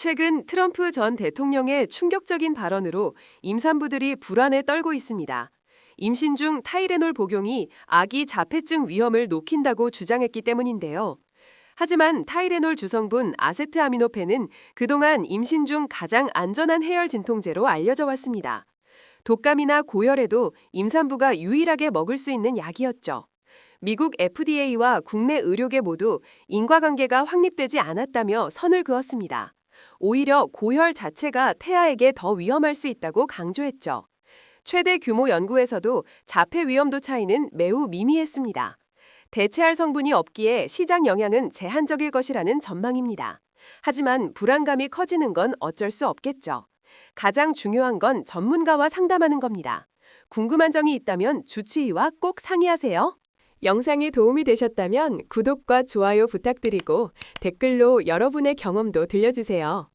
최근 트럼프 전 대통령의 충격적인 발언으로 임산부들이 불안에 떨고 있습니다. 임신 중 타이레놀 복용이 아기 자폐증 위험을 높인다고 주장했기 때문인데요. 하지만 타이레놀 주성분 아세트아미노펜은 그동안 임신 중 가장 안전한 해열 진통제로 알려져 왔습니다. 독감이나 고열에도 임산부가 유일하게 먹을 수 있는 약이었죠. 미국 FDA와 국내 의료계 모두 인과관계가 확립되지 않았다며 선을 그었습니다. 오히려 고혈 자체가 태아에게 더 위험할 수 있다고 강조했죠. 최대 규모 연구에서도 자폐 위험도 차이는 매우 미미했습니다. 대체할 성분이 없기에 시장 영향은 제한적일 것이라는 전망입니다. 하지만 불안감이 커지는 건 어쩔 수 없겠죠. 가장 중요한 건 전문가와 상담하는 겁니다. 궁금한 점이 있다면 주치의와 꼭 상의하세요. 영상이 도움이 되셨다면 구독과 좋아요 부탁드리고 댓글로 여러분의 경험도 들려주세요.